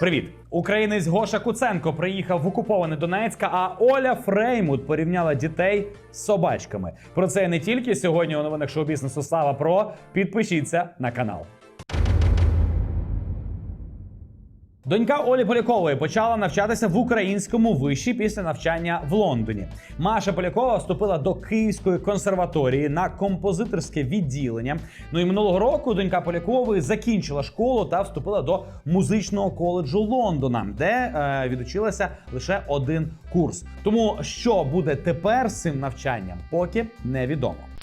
Привіт! Українець Гоша Куценко приїхав в окуповане Донецька, а Оля Фреймут порівняла дітей з собачками. Про це не тільки сьогодні у новинах шоу-бізнесу Слава Про. Підпишіться на канал. Донька Олі Полякової почала навчатися в українському виші після навчання в Лондоні. Маша Полякова вступила до Київської консерваторії на композиторське відділення. Ну і минулого року донька Полякової закінчила школу та вступила до музичного коледжу Лондона, де е, відучилася лише один курс. Тому що буде тепер з цим навчанням, поки невідомо.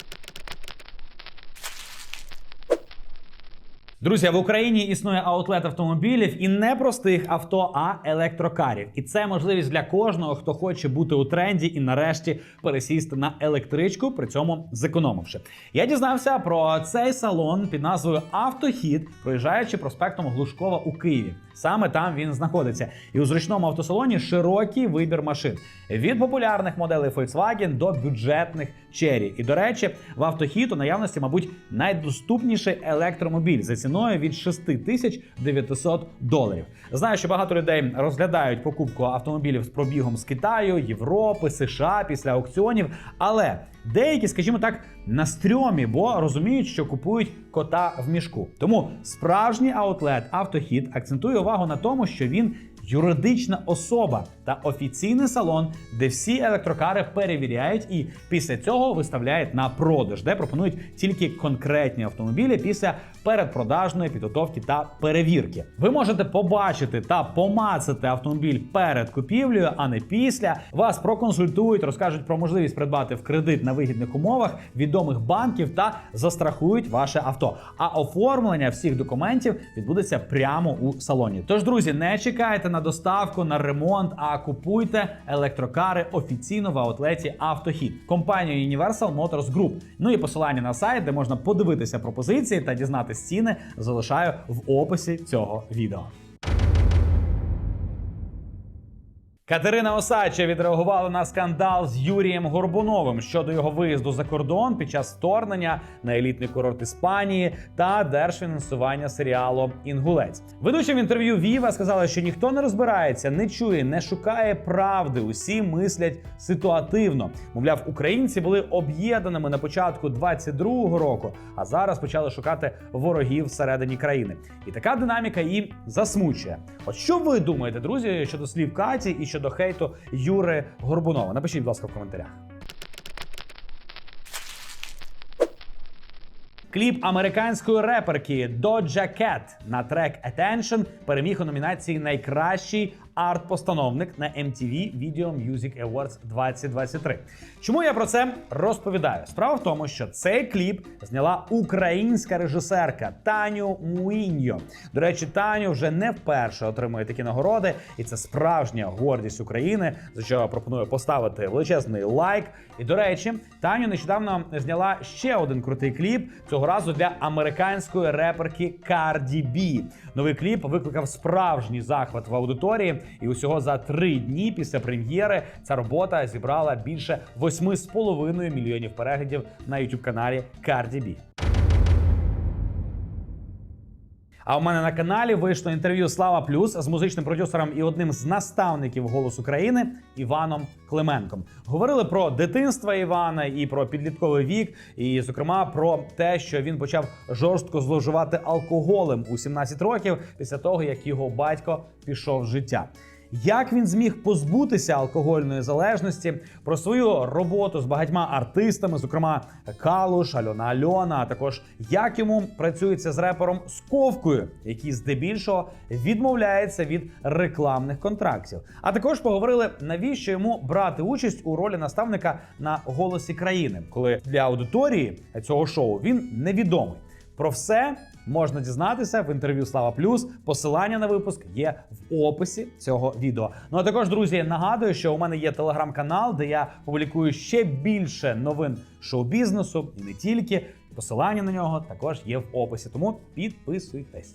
Друзі, в Україні існує аутлет автомобілів і не простих авто, а електрокарів. І це можливість для кожного, хто хоче бути у тренді і нарешті пересісти на електричку, при цьому зекономивши. Я дізнався про цей салон під назвою Автохід, проїжджаючи проспектом Глушкова у Києві. Саме там він знаходиться. І у зручному автосалоні широкий вибір машин від популярних моделей Volkswagen до бюджетних Cherry. І до речі, в автохід у наявності, мабуть, найдоступніший електромобіль за ціною від 6900 доларів. Знаю, що багато людей розглядають покупку автомобілів з пробігом з Китаю, Європи, США після аукціонів, але деякі, скажімо так, на стрьомі, бо розуміють, що купують кота в мішку. Тому справжній аутлет автохід акцентує увагу на тому, що він юридична особа та офіційний салон, де всі електрокари перевіряють і після цього виставляють на продаж, де пропонують тільки конкретні автомобілі після передпродажної підготовки та перевірки. Ви можете побачити та помацати автомобіль перед купівлею, а не після. Вас проконсультують, розкажуть про можливість придбати в кредит на вигідних умовах відомих банків та застрахують ваше авто. А оформлення всіх документів відбудеться прямо у салоні. Тож, друзі, не чекайте на доставку, на ремонт, а купуйте електрокари офіційно в аутлеті Автохід компанію Universal Motors Group. Ну і посилання на сайт, де можна подивитися пропозиції та дізнатися ціни, залишаю в описі цього відео. Катерина Осадча відреагувала на скандал з Юрієм Горбуновим щодо його виїзду за кордон під час вторгнення на елітний курорт Іспанії та держфінансування серіалу Інгулець. Ведуча в інтерв'ю Віва сказала, що ніхто не розбирається, не чує, не шукає правди. Усі мислять ситуативно. Мовляв, українці були об'єднаними на початку 22-го року, а зараз почали шукати ворогів всередині країни. І така динаміка її засмучує. От що ви думаєте, друзі, щодо слів Каті і щодо хейту Юри Горбунова? Напишіть, будь ласка, в коментарях. Кліп американської реперки Doja Cat на трек Attention переміг у номінації Найкращий арт-постановник на MTV Video Music Awards 2023. Чому я про це розповідаю? Справа в тому, що цей кліп зняла українська режисерка Таню Муіньо. До речі, Таню вже не вперше отримує такі нагороди, і це справжня гордість України, за що я пропоную поставити величезний лайк. І до речі, Таню нещодавно зняла ще один крутий кліп цього разу для американської реперки Cardi B. Новий кліп викликав справжній захват в аудиторії, і усього за три дні після прем'єри ця робота зібрала більше 8,5 мільйонів переглядів на youtube каналі Cardi B. А у мене на каналі вийшло інтерв'ю Слава Плюс з музичним продюсером і одним з наставників «Голос України Іваном Клименком. Говорили про дитинство Івана і про підлітковий вік, і, зокрема, про те, що він почав жорстко зловживати алкоголем у 17 років після того, як його батько пішов з життя. Як він зміг позбутися алкогольної залежності про свою роботу з багатьма артистами, зокрема Калуш, Альона Альона, а також як йому працюється з репером Сковкою, який здебільшого відмовляється від рекламних контрактів. А також поговорили, навіщо йому брати участь у ролі наставника на голосі країни, коли для аудиторії цього шоу він невідомий. Про все можна дізнатися в інтерв'ю Слава Плюс. Посилання на випуск є в описі цього відео. Ну а також, друзі, нагадую, що у мене є телеграм-канал, де я публікую ще більше новин шоу-бізнесу і не тільки. Посилання на нього також є в описі. Тому підписуйтесь.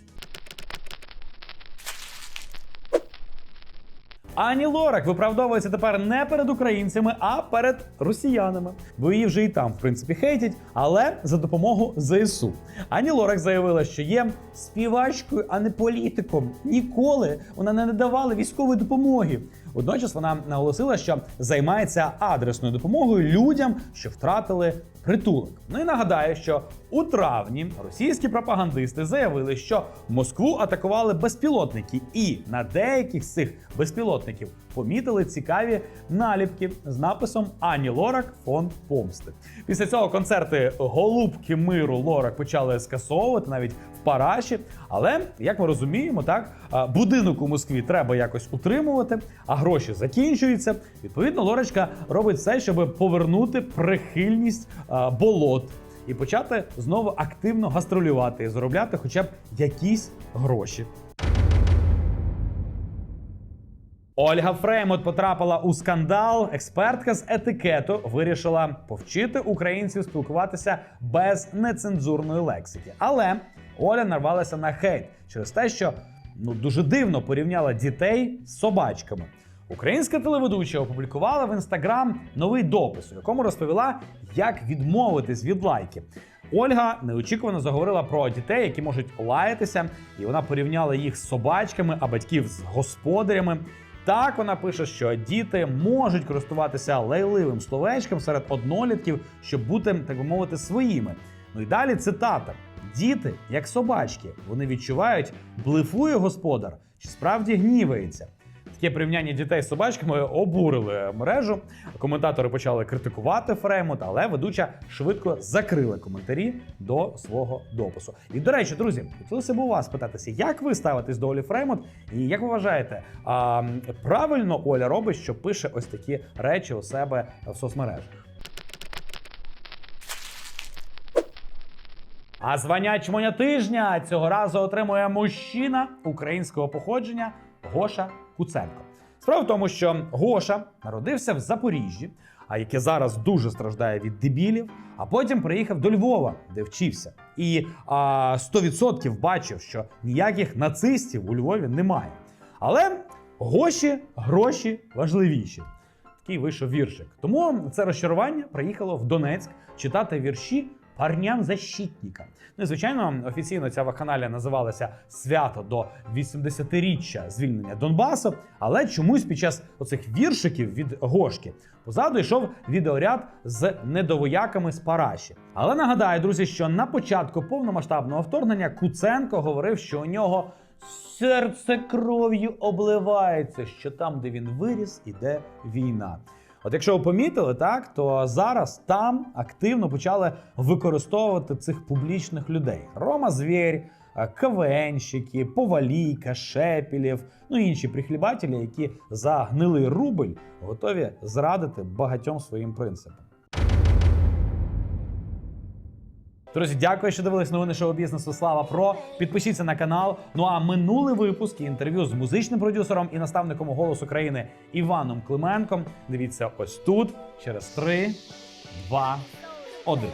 Ані Лорак виправдовується тепер не перед українцями, а перед росіянами. бо її вже і там, в принципі, хейтять, але за допомогу ЗСУ. Ані Лорак заявила, що є співачкою, а не політиком. Ніколи вона не надавала військової допомоги. Водночас вона наголосила, що займається адресною допомогою людям, що втратили притулок. Ну і нагадаю, що у травні російські пропагандисти заявили, що Москву атакували безпілотники, і на деяких з цих безпілотників помітили цікаві наліпки з написом Ані Лорак фонд помсти. Після цього концерти Голубки миру Лорак почали скасовувати навіть в Параші. Але як ми розуміємо, так будинок у Москві треба якось утримувати, а гроші закінчуються. Відповідно, Лорочка робить все, щоб повернути прихильність а, болот і почати знову активно гастролювати і заробляти хоча б якісь гроші. Ольга Фреймут потрапила у скандал. Експертка з етикету вирішила повчити українців спілкуватися без нецензурної лексики. Але Оля нарвалася на хейт через те, що ну дуже дивно порівняла дітей з собачками. Українська телеведуча опублікувала в інстаграм новий допис, у якому розповіла, як відмовитись від лайків. Ольга неочікувано заговорила про дітей, які можуть лаятися, і вона порівняла їх з собачками, а батьків з господарями. Так вона пише, що діти можуть користуватися лайливим словечком серед однолітків, щоб бути, так би мовити, своїми. Ну і далі цитата: діти, як собачки, вони відчувають, блефує господар, чи справді гнівається. Таке порівняння дітей з собачками обурили мережу. Коментатори почали критикувати Фреймут, але ведуча швидко закрила коментарі до свого допису. І до речі, друзі, хотілося б у вас питатися, як ви ставитесь до Олі Фреймут, і як ви вважаєте, а, правильно Оля робить, що пише ось такі речі у себе в соцмережах? А звання чмоня тижня цього разу отримує мужчина українського походження Гоша Куценко. Справа в тому, що Гоша народився в Запоріжжі, а яке зараз дуже страждає від дебілів, а потім приїхав до Львова, де вчився. І а, 100% бачив, що ніяких нацистів у Львові немає. Але Гоші гроші важливіші. Такий вийшов віршик. Тому це розчарування приїхало в Донецьк читати вірші парням защитника. Ну і звичайно, офіційно ця вакханалія називалася Свято до 80-річчя звільнення Донбасу. Але чомусь під час оцих віршиків від Гошки позаду йшов відеоряд з недовояками з Параші. Але нагадаю, друзі, що на початку повномасштабного вторгнення Куценко говорив, що у нього серце кров'ю обливається, що там, де він виріс, іде війна. От якщо ви помітили, так то зараз там активно почали використовувати цих публічних людей: Рома Звєрь, е, КВНщики, Повалійка, Шепілів, ну і інші прихлібателі, які за гнилий рубль готові зрадити багатьом своїм принципам. Друзі, дякую, що дивились новини шоу бізнесу. Слава Про. Підпишіться на канал. Ну а минулий випуск і інтерв'ю з музичним продюсером і наставником голосу країни Іваном Клименком. Дивіться ось тут через 3, 2, 1.